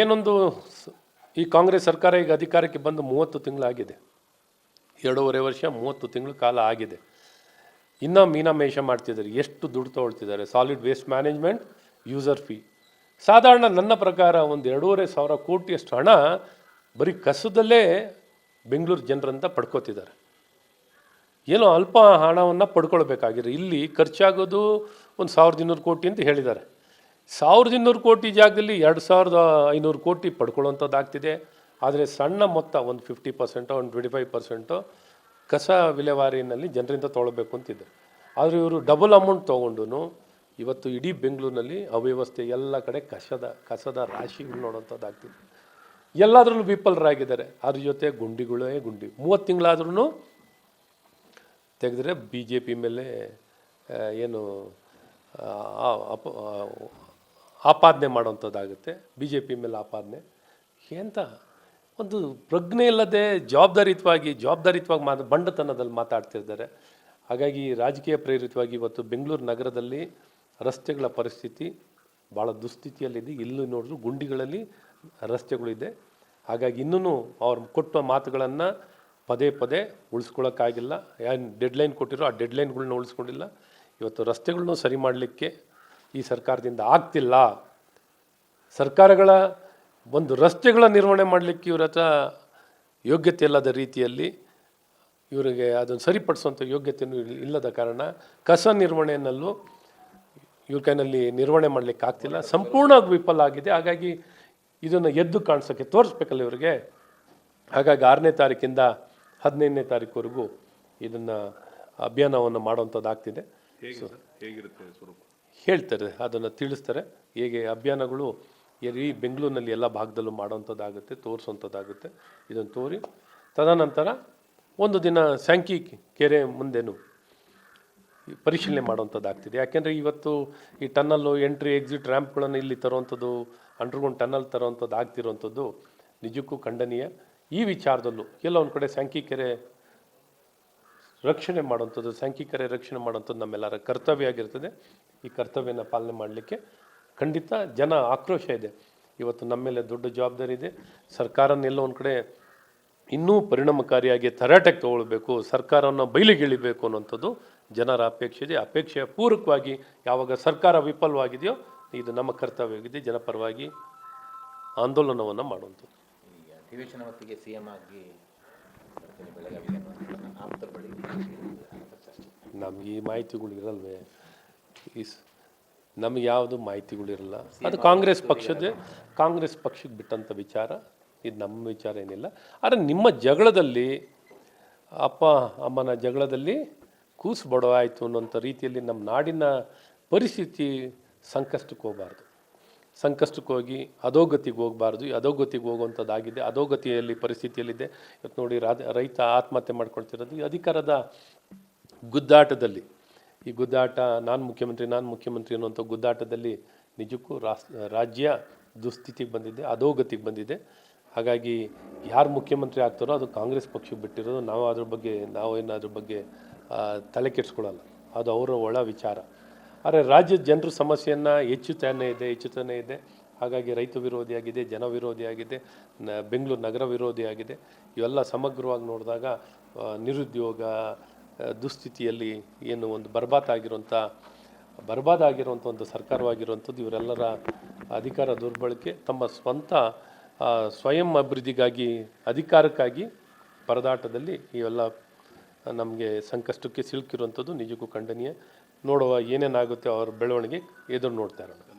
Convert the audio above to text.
ಏನೊಂದು ಈ ಕಾಂಗ್ರೆಸ್ ಸರ್ಕಾರ ಈಗ ಅಧಿಕಾರಕ್ಕೆ ಬಂದು ಮೂವತ್ತು ತಿಂಗಳಾಗಿದೆ. ಎರಡೂವರೆ ವರ್ಷ ಮೂವತ್ತು ತಿಂಗಳು ಕಾಲ ಆಗಿದೆ. ಇನ್ನೂ ಮೀನಾಮೇಷ ಮಾಡ್ತಿದ್ದಾರೆ. ಎಷ್ಟು ದುಡ್ಡು ತೊಗೊಳ್ತಿದ್ದಾರೆ? Solid waste management user fee ಸಾಧಾರಣ ನನ್ನ ಪ್ರಕಾರ ಒಂದು ಎರಡೂವರೆ ಸಾವಿರ ಕೋಟಿಯಷ್ಟು ಹಣ ಬರೀ ಕಸದಲ್ಲೇ ಬೆಂಗಳೂರು ಜನರಂತ ಪಡ್ಕೋತಿದ್ದಾರೆ. ಏನೋ ಅಲ್ಪ ಹಣವನ್ನು ಪಡ್ಕೊಳ್ಬೇಕಾಗಿರೋ ಇಲ್ಲಿ ಖರ್ಚಾಗೋದು ಒಂದು ಸಾವಿರದ ಇನ್ನೂರು ಕೋಟಿ ಅಂತ ಹೇಳಿದ್ದಾರೆ. ಸಾವಿರದ ಇನ್ನೂರು ಕೋಟಿ ಜಾಗದಲ್ಲಿ ಎರಡು ಸಾವಿರದ ಐನೂರು ಕೋಟಿ ಪಡ್ಕೊಳ್ಳೋಂಥದ್ದಾಗ್ತಿದೆ ಆದರೆ ಸಣ್ಣ ಮೊತ್ತ ಒಂದು ಫಿಫ್ಟಿ ಪರ್ಸೆಂಟು, ಒಂದು ಟ್ವೆಂಟಿ ಫೈವ್ ಪರ್ಸೆಂಟು ಕಸ ವಿಲೇವಾರಿನಲ್ಲಿ ಜನರಿಂದ ತೊಗೊಳ್ಬೇಕು ಅಂತಿದೆ. ಆದರೆ ಇವರು ಡಬಲ್ ಅಮೌಂಟ್ ತೊಗೊಂಡು ಇವತ್ತು ಇಡೀ ಬೆಂಗಳೂರಿನಲ್ಲಿ ಅವ್ಯವಸ್ಥೆ ಎಲ್ಲ ಕಡೆ ಕಸದ ಕಸದ ರಾಶಿಗಳು ನೋಡೋಂಥದ್ದಾಗ್ತಿದೆ ಎಲ್ಲದರಲ್ಲೂ ವಿಫಲರಾಗಿದ್ದಾರೆ. ಅದ್ರ ಜೊತೆ ಗುಂಡಿಗಳೇ ಗುಂಡಿ. ಮೂವತ್ತು ತಿಂಗಳಾದ್ರೂ ತೆಗೆದ್ರೆ ಬಿ ಜೆ ಪಿ ಮೇಲೆ ಏನು ಅಪ- ಆಪಾದನೆ ಮಾಡೋವಂಥದ್ದಾಗುತ್ತೆ. ಬಿ ಜೆ ಪಿ ಮೇಲೆ ಆಪಾದನೆ. ಎಂತ? ಒಂದು ಪ್ರಜ್ಞೆ ಇಲ್ಲದೆ ಜವಾಬ್ದಾರಿಯುತವಾಗಿ ಜವಾಬ್ದಾರಿಯುತವಾಗಿ ಮಾತು, ಬಂಡತನದಲ್ಲಿ ಮಾತಾಡ್ತಿದ್ದಾರೆ ಹಾಗಾಗಿ ರಾಜಕೀಯ ಪ್ರೇರಿತವಾಗಿ ಇವತ್ತು ಬೆಂಗಳೂರು ನಗರದಲ್ಲಿ ರಸ್ತೆಗಳ ಪರಿಸ್ಥಿತಿ ಭಾಳ ದುಸ್ಥಿತಿಯಲ್ಲಿದೆ. ಇಲ್ಲಿ ನೋಡಿದ್ರು ಗುಂಡಿಗಳಲ್ಲಿ ರಸ್ತೆಗಳಿದೆ ಹಾಗಾಗಿ ಇನ್ನೂ ಅವ್ರು ಕೊಟ್ಟ ಮಾತುಗಳನ್ನು ಪದೇ ಪದೇ ಉಳಿಸ್ಕೊಳ್ಳೋಕ್ಕಾಗಿಲ್ಲ. ಏನು ಡೆಡ್ಲೈನ್ ಕೊಟ್ಟಿರೋ ಆ ಡೆಡ್ಲೈನ್ಗಳನ್ನ ಉಳಿಸ್ಕೊಂಡಿಲ್ಲ. ಇವತ್ತು ರಸ್ತೆಗಳನ್ನೂ ಸರಿ ಮಾಡಲಿಕ್ಕೆ ಈ ಸರ್ಕಾರದಿಂದ ಆಗ್ತಿಲ್ಲ. ಸರ್ಕಾರಗಳ ಒಂದು ರಸ್ತೆಗಳ ನಿರ್ವಹಣೆ ಮಾಡಲಿಕ್ಕೆ ಇವ್ರ ಹತ್ರ ಯೋಗ್ಯತೆ ಇಲ್ಲದ ರೀತಿಯಲ್ಲಿ ಇವರಿಗೆ ಅದನ್ನು ಸರಿಪಡಿಸುವಂಥ ಯೋಗ್ಯತೆಯೂ ಇಲ್ಲದ ಕಾರಣ ಕಸ ನಿರ್ವಹಣೆಯಲ್ಲೂ ಇವ್ರ ಕೈನಲ್ಲಿ ನಿರ್ವಹಣೆ ಮಾಡಲಿಕ್ಕೆ ಆಗ್ತಿಲ್ಲ. ಸಂಪೂರ್ಣವಾಗಿ ವಿಫಲ ಆಗಿದೆ. ಹಾಗಾಗಿ ಇದನ್ನು ಎದ್ದು ಕಾಣಿಸೋಕ್ಕೆ ತೋರಿಸ್ಬೇಕಲ್ಲ ಇವರಿಗೆ. ಹಾಗಾಗಿ ಆರನೇ ತಾರೀಕಿಂದ ಹದಿನೈದನೇ ತಾರೀಕುವರೆಗೂ ಇದನ್ನು ಅಭಿಯಾನವನ್ನು ಮಾಡುವಂಥದ್ದಾಗ್ತಿದೆ ಹೇಗಿರುತ್ತೆ ಸ್ವರೂಪ? ಹೇಳ್ತಾರೆ ಅದನ್ನು ತಿಳಿಸ್ತಾರೆ. ಹೇಗೆ ಅಭಿಯಾನಗಳು ಈ ಬೆಂಗಳೂರಿನಲ್ಲಿ ಎಲ್ಲ ಭಾಗದಲ್ಲೂ ಮಾಡೋವಂಥದ್ದಾಗುತ್ತೆ ತೋರಿಸೋವಂಥದ್ದಾಗುತ್ತೆ. ಇದನ್ನು ತೋರಿ ತದನಂತರ ಒಂದು ದಿನ ಸ್ಯಾಂಕಿ ಕೆರೆ ಮುಂದೆನೂ ಪರಿಶೀಲನೆ ಮಾಡುವಂಥದ್ದಾಗ್ತಿದೆ ಯಾಕೆಂದರೆ ಇವತ್ತು ಈ ಟನ್ನಲ್ಲು ಎಂಟ್ರಿ ಎಕ್ಸಿಟ್ ರ್ಯಾಂಪ್ಗಳನ್ನು ಇಲ್ಲಿ ತರುವಂಥದ್ದು ಅಂಡರ್ಗ್ರೌಂಡ್ ಟನ್ನಲ್ ತರುವಂಥದ್ದು ಆಗ್ತಿರುವಂಥದ್ದು ನಿಜಕ್ಕೂ ಖಂಡನೀಯ. ಈ ವಿಚಾರದಲ್ಲೂ ಎಲ್ಲ ಒಂದು ಕಡೆ ಸ್ಯಾಂಕಿಕೆರೆ ರಕ್ಷಣೆ ಮಾಡುವಂಥದ್ದು ಸ್ಯಾಂಕಿಕೆರೆ ರಕ್ಷಣೆ ಮಾಡುವಂಥದ್ದು ನಮ್ಮೆಲ್ಲರ ಕರ್ತವ್ಯ ಆಗಿರ್ತದೆ. ಈ ಕರ್ತವ್ಯನ ಪಾಲನೆ ಮಾಡಲಿಕ್ಕೆ ಖಂಡಿತ ಜನ ಆಕ್ರೋಶ ಇದೆ. ಇವತ್ತು ನಮ್ಮ ಮೇಲೆ ದೊಡ್ಡ ಜವಾಬ್ದಾರಿ ಇದೆ. ಸರ್ಕಾರನೆಲ್ಲ ಒಂದು ಕಡೆ ಇನ್ನೂ ಪರಿಣಾಮಕಾರಿಯಾಗಿ ತರಾಟೆಗೆ ತಗೊಳ್ಬೇಕು, ಸರ್ಕಾರವನ್ನು ಬಯಲಿಗಿಳಿಬೇಕು ಅನ್ನೋಂಥದ್ದು ಜನರ ಅಪೇಕ್ಷೆ ಇದೆ. ಅಪೇಕ್ಷೆಯ ಪೂರಕವಾಗಿ ಯಾವಾಗ ಸರ್ಕಾರ ವಿಫಲವಾಗಿದೆಯೋ, ಇದು ನಮ್ಮ ಕರ್ತವ್ಯವಾಗಿದೆ. ಜನಪರವಾಗಿ ಆಂದೋಲನವನ್ನು ಮಾಡುವಂಥದ್ದು. ಅಧಿವೇಶನ ಹೊತ್ತಿಗೆ ಸಿ ಎಂ ಆಗಿ ಬರ್ತೀನಿ ಬೆಳಗಾವಿಗೆ ಆಪ್ತರ ಬಳಿ ಚರ್ಚೆ ನಮ್ಗೆ ಈ ಮಾಹಿತಿಗಳು ಇರಲ್ವೇ? ಈ ಸ್- ನಮ್ಗೆ ಯಾವುದು ಮಾಹಿತಿಗಳಿರಲ್ಲ ಅದು ಕಾಂಗ್ರೆಸ್ ಪಕ್ಷದ ಕಾಂಗ್ರೆಸ್ ಪಕ್ಷಕ್ಕೆ ಬಿಟ್ಟಂಥ ವಿಚಾರ. ಇದು ನಮ್ಮ ವಿಚಾರ ಏನಿಲ್ಲ. ಆದರೆ ನಿಮ್ಮ ಜಗಳದಲ್ಲಿ ಅಪ್ಪ ಅಮ್ಮನ ಜಗಳದಲ್ಲಿ ಕೂಸು ಬಡವಾಯಿತು ಅನ್ನೋಂಥ ರೀತಿಯಲ್ಲಿ ನಮ್ಮ ನಾಡಿನ ಪರಿಸ್ಥಿತಿ ಸಂಕಷ್ಟಕ್ಕೆ ಹೋಗಬಾರ್ದು. ಸಂಕಷ್ಟಕ್ಕೆ ಹೋಗಿ ಅಧೋಗತಿಗೆ ಹೋಗಬಾರ್ದು. ಅಧೋಗತಿಗೆ ಹೋಗುವಂಥದ್ದಾಗಿದೆ. ಅಧೋಗತಿಯಲ್ಲಿ ಪರಿಸ್ಥಿತಿಯಲ್ಲಿದೆ. ಇವತ್ತು ನೋಡಿ ರಾಜ, ರೈತ ಆತ್ಮಹತ್ಯೆ ಮಾಡ್ಕೊಳ್ತಿರೋದು. ಈ ಅಧಿಕಾರದ ಗುದ್ದಾಟದಲ್ಲಿ, ಈ ಗುದ್ದಾಟ, ನಾನು ಮುಖ್ಯಮಂತ್ರಿ ನಾನು ಮುಖ್ಯಮಂತ್ರಿ ಅನ್ನುವಂಥ ಗುದ್ದಾಟದಲ್ಲಿ ನಿಜಕ್ಕೂ ರಾಜ್ಯ ದುಸ್ಥಿತಿಗೆ ಬಂದಿದೆ, ಅಧೋಗತಿಗೆ ಬಂದಿದೆ. ಹಾಗಾಗಿ ಯಾರು ಮುಖ್ಯಮಂತ್ರಿ ಆಗ್ತಾರೋ ಅದು ಕಾಂಗ್ರೆಸ್ ಪಕ್ಷಕ್ಕೆ ಬಿಟ್ಟಿರೋದು. ನಾವು ಅದ್ರ ಬಗ್ಗೆ, ನಾವು ಏನಾದ್ರ ಬಗ್ಗೆ ತಲೆ ಕೆಡಿಸ್ಕೊಳ್ಳಲ್ಲ ಅದು ಅವರ ಒಳ ವಿಚಾರ. ಆದರೆ ರಾಜ್ಯದ ಜನರ ಸಮಸ್ಯೆಯನ್ನು ಹೆಚ್ಚುತ್ತಾನೆ ಇದೆ ಹೆಚ್ಚುತ್ತಾನೆ ಇದೆ. ಹಾಗಾಗಿ ರೈತ ವಿರೋಧಿಯಾಗಿದೆ, ಜನ ವಿರೋಧಿಯಾಗಿದೆ, ನ ಬೆಂಗಳೂರು ನಗರ ವಿರೋಧಿಯಾಗಿದೆ. ಇವೆಲ್ಲ ಸಮಗ್ರವಾಗಿ ನೋಡಿದಾಗ ನಿರುದ್ಯೋಗ ದುಸ್ಥಿತಿಯಲ್ಲಿ ಏನು ಒಂದು ಬರ್ಬಾತ್ ಆಗಿರುವಂಥ ಬರ್ಬಾದ್ ಆಗಿರುವಂಥ ಒಂದು ಸರ್ಕಾರವಾಗಿರುವಂಥದ್ದು, ಇವರೆಲ್ಲರ ಅಧಿಕಾರ ದುರ್ಬಳಕೆ ತಮ್ಮ ಸ್ವಂತ ಸ್ವಯಂ ಅಭಿವೃದ್ಧಿಗಾಗಿ, ಅಧಿಕಾರಕ್ಕಾಗಿ ಪರದಾಟದಲ್ಲಿ ಇವೆಲ್ಲ ನಮಗೆ ಸಂಕಷ್ಟಕ್ಕೆ ಸಿಲುಕಿರುವಂಥದ್ದು ನಿಜಕ್ಕೂ ಖಂಡನೀಯ. ನೋಡುವ ಏನೇನಾಗುತ್ತೆ ಅವ್ರ ಬೆಳವಣಿಗೆ ಎದುರು ನೋಡ್ತಾ ಇರೋಣ.